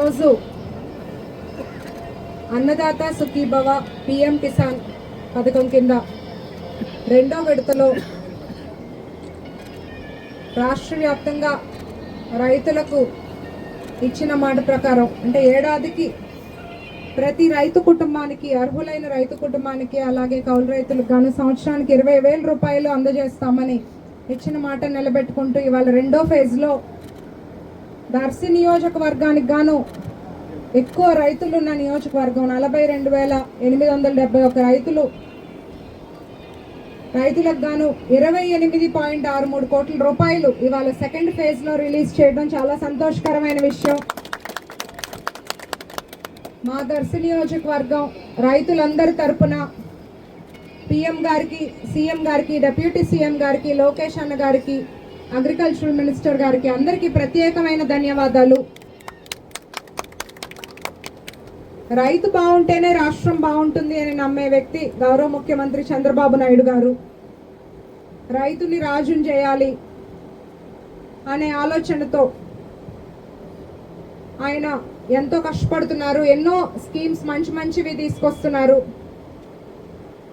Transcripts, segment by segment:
ఈరోజు అన్నదాత సుఖీభవ పిఎం కిసాన్ పథకం కింద రెండో విడతలో రాష్ట్ర వ్యాప్తంగా రైతులకు ఇచ్చిన మాట ప్రకారం అంటే ఏడాదికి ప్రతి రైతు కుటుంబానికి అర్హులైన రైతు కుటుంబానికి అలాగే కౌలు రైతులకు గాను సంవత్సరానికి ఇరవై వేల రూపాయలు అందజేస్తామని ఇచ్చిన మాట నిలబెట్టుకుంటూ ఇవాళ రెండో ఫేజ్లో దర్శి నియోజకవర్గానికి గాను ఎక్కువ రైతులు ఉన్న నియోజకవర్గం నలభై రెండు వేల ఎనిమిది వందల డెబ్బై ఒక రైతులు. రైతులకు గాను ఇరవై ఎనిమిది పాయింట్ ఆరు మూడు కోట్ల రూపాయలు ఇవాళ సెకండ్ ఫేజ్లో రిలీజ్ చేయడం చాలా సంతోషకరమైన విషయం. మా దర్శి నియోజకవర్గం రైతులందరి తరపున పిఎం గారికి సీఎం గారికి డెప్యూటీ సీఎం గారికి లోకేష్ అన్న గారికి అగ్రికల్చరల్ మినిస్టర్ గారికి అందరికీ ప్రత్యేకమైన ధన్యవాదాలు. రైతు బాగుంటేనే రాష్ట్రం బాగుంటుంది అని నమ్మే వ్యక్తి గౌరవ ముఖ్యమంత్రి చంద్రబాబు నాయుడు గారు. రైతుని రాజుని చేయాలి అనే ఆలోచనతో ఆయన ఎంతో కష్టపడుతున్నారు. ఎన్నో స్కీమ్స్ మంచి మంచివి తీసుకొస్తున్నారు.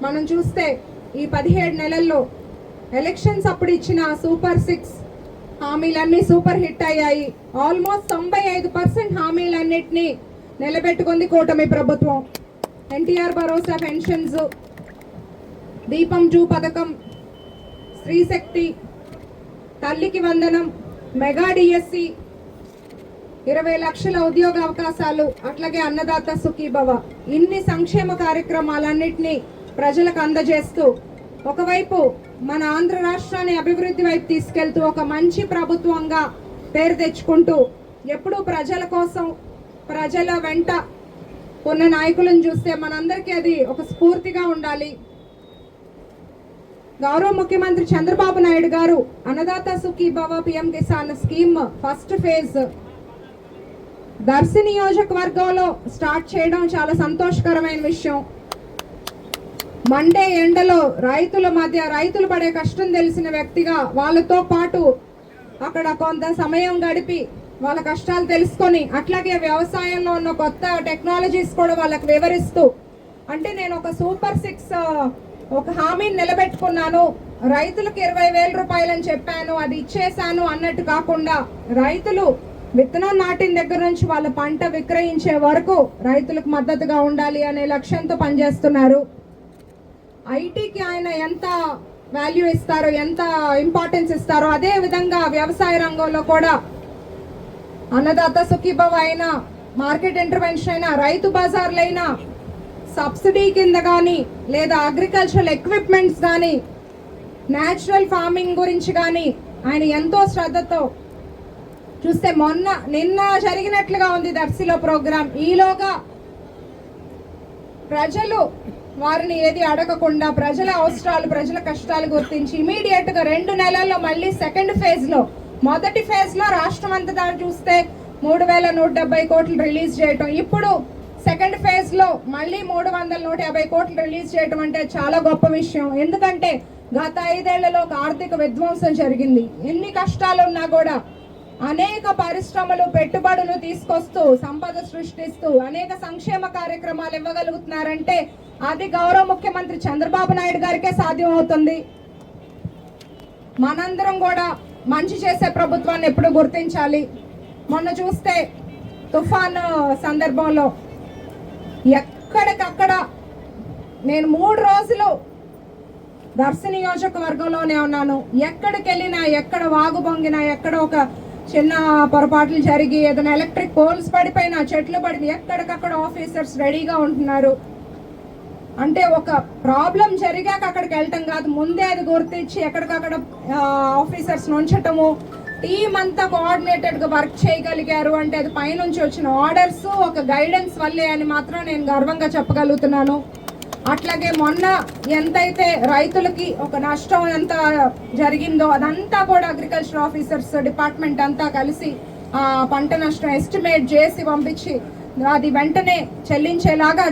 మనం చూస్తే ఈ పదిహేడు నెలల్లో ఎలక్షన్స్ అప్పుడు ఇచ్చిన సూపర్ సిక్స్ హామీలన్నీ సూపర్ హిట్ అయ్యాయి. ఆల్మోస్ట్ తొంభై ఐదు పర్సెంట్ హామీలన్నింటినీ నిలబెట్టుకుంది కూటమి ప్రభుత్వం. ఎన్టీఆర్ భరోసా పెన్షన్స్ దీపం జూ పథకం స్త్రీశక్తి తల్లికి వందనం మెగా డిఎస్సి ఇరవై లక్షల ఉద్యోగ అవకాశాలు అట్లాగే అన్నదాత సుఖీభవ. ఇన్ని సంక్షేమ కార్యక్రమాలన్నింటినీ ప్రజలకు అందజేస్తూ ఒకవైపు మన ఆంధ్ర రాష్ట్రాన్ని అభివృద్ధి వైపు తీసుకెళ్తూ ఒక మంచి ప్రభుత్వంగా పేరు తెచ్చుకుంటూ ఎప్పుడూ ప్రజల కోసం ప్రజల వెంట ఉన్న నాయకులను చూస్తే మనందరికీ అది ఒక స్ఫూర్తిగా ఉండాలి. గౌరవ ముఖ్యమంత్రి చంద్రబాబు నాయుడు గారు Annadata Sukhi Bhava PM Kisan scheme first phase Darsi నియోజకవర్గంలో స్టార్ట్ చేయడం చాలా సంతోషకరమైన విషయం. మండే ఎండలో రైతుల మధ్య రైతులు పడే కష్టం తెలిసిన వ్యక్తిగా వాళ్ళతో పాటు అక్కడ కొంత సమయం గడిపి వాళ్ళ కష్టాలు తెలుసుకొని అట్లాగే వ్యవసాయంలో ఉన్న కొత్త టెక్నాలజీస్ కూడా వాళ్ళకి వివరిస్తూ అంటే నేను ఒక సూపర్ సిక్స్ ఒక హామీని నిలబెట్టుకున్నాను. రైతులకు ఇరవై వేల రూపాయలని చెప్పాను అది ఇచ్చేశాను అన్నట్టు కాకుండా రైతులు విత్తనం నాటిన దగ్గర నుంచి వాళ్ళ పంట విక్రయించే వరకు రైతులకు మద్దతుగా ఉండాలి అనే లక్ష్యంతో పనిచేస్తున్నారు. ఐటీకి ఆయన ఎంత వాల్యూ ఇస్తారో ఎంత ఇంపార్టెన్స్ ఇస్తారో అదే విధంగా వ్యవసాయ రంగంలో కూడా అన్నదాత సుఖీభవ అయినా మార్కెట్ ఇంటర్వెన్షన్ అయినా రైతు బజార్లైనా సబ్సిడీ కింద కానీ లేదా అగ్రికల్చరల్ ఎక్విప్మెంట్స్ కానీ న్యాచురల్ ఫార్మింగ్ గురించి కానీ ఆయన ఎంతో శ్రద్ధతో చూస్తే మొన్న నిన్న జరిగినట్లుగా ఉంది దర్శిలో ప్రోగ్రాం ఈలోగా ప్రజలు వారిని ఏది అడగకుండా ప్రజల అవసరాలు ప్రజల కష్టాలు గుర్తించి ఇమీడియట్గా రెండు నెలల్లో మళ్ళీ సెకండ్ ఫేజ్లో మొదటి ఫేజ్లో రాష్ట్రం అంతటా చూస్తే మూడు వేల నూట డెబ్బై కోట్లు రిలీజ్ చేయటం. ఇప్పుడు సెకండ్ ఫేజ్లో మళ్ళీ మూడు వందల నూట యాభై కోట్లు రిలీజ్ చేయటం అంటే చాలా గొప్ప విషయం. ఎందుకంటే గత ఐదేళ్ళలో ఒక ఆర్థిక విధ్వంసం జరిగింది. ఎన్ని కష్టాలు ఉన్నా కూడా అనేక పరిశ్రమలు పెట్టుబడులు తీసుకొస్తూ సంపద సృష్టిస్తూ అనేక సంక్షేమ కార్యక్రమాలు ఇవ్వగలుగుతున్నారంటే అది గౌరవ ముఖ్యమంత్రి చంద్రబాబు నాయుడు గారికే సాధ్యం అవుతుంది మనందరం కూడా మంచి చేసే ప్రభుత్వాన్ని ఎప్పుడు గుర్తించాలి? మొన్న చూస్తే తుఫాన్ సందర్భంలో ఎక్కడికక్కడ నేను మూడు రోజులు దర్శ నియోజకవర్గంలోనే ఉన్నాను. ఎక్కడికి వెళ్ళినా ఎక్కడ వాగు పొంగినా ఎక్కడ ఒక చిన్న పొరపాట్లు జరిగి ఏదైనా ఎలక్ట్రిక్ పోల్స్ పడిపోయినా చెట్లు పడి ఎక్కడికక్కడ ఆఫీసర్స్ రెడీగా ఉంటున్నారు. అంటే ఒక ప్రాబ్లం జరిగాక అక్కడికి వెళ్ళటం కాదు ముందే అది గుర్తించి ఎక్కడికక్కడ ఆఫీసర్స్ ఉంచటము టీం అంతా కోఆర్డినేటెడ్గా వర్క్ చేయగలిగారు. అంటే అది పైనుంచి వచ్చిన ఆర్డర్స్ ఒక గైడెన్స్ వల్లే అని మాత్రం నేను గర్వంగా చెప్పగలుగుతున్నాను. అట్లాగే మొన్న ఎంతైతే రైతులకి ఒక నష్టం ఎంత జరిగిందో అదంతా కూడా అగ్రికల్చర్ ఆఫీసర్స్ డిపార్ట్మెంట్ అంతా కలిసి ఆ పంట నష్టం ఎస్టిమేట్ చేసి పంపించి అది వెంటనే చెల్లించేలాగా